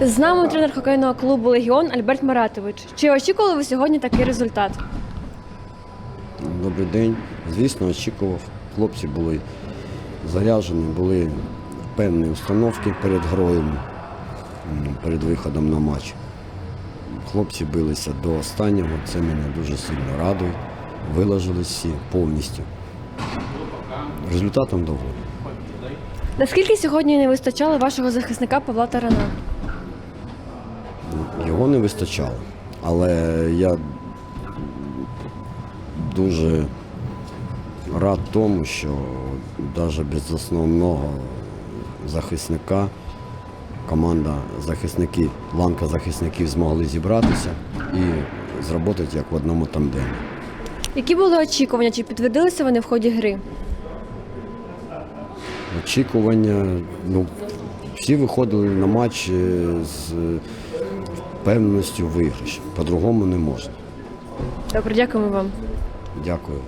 З нами тренер хокейного клубу Легіон Альберт Маратович. Чи очікували ви сьогодні такий результат? Добрий день. Звісно, очікував. Хлопці були заряджені, були певні установки перед грою, м, перед виходом на матч. Хлопці билися до останнього, це мене дуже сильно радує. Виложились всі повністю. Результатом доволі. Наскільки сьогодні не вистачало вашого захисника Павла Тарана? Його не вистачало. Але я дуже рад тому, що навіть без основного захисника команда захисники, ланка захисників змогли зібратися і зробити як в одному тандемі. Які були очікування? Чи підтвердилися вони в ході гри? Очікування, ну, всі виходили на матч е, з впевненістю виграш. По-другому не можна. Добре, дякуємо вам. Дякую.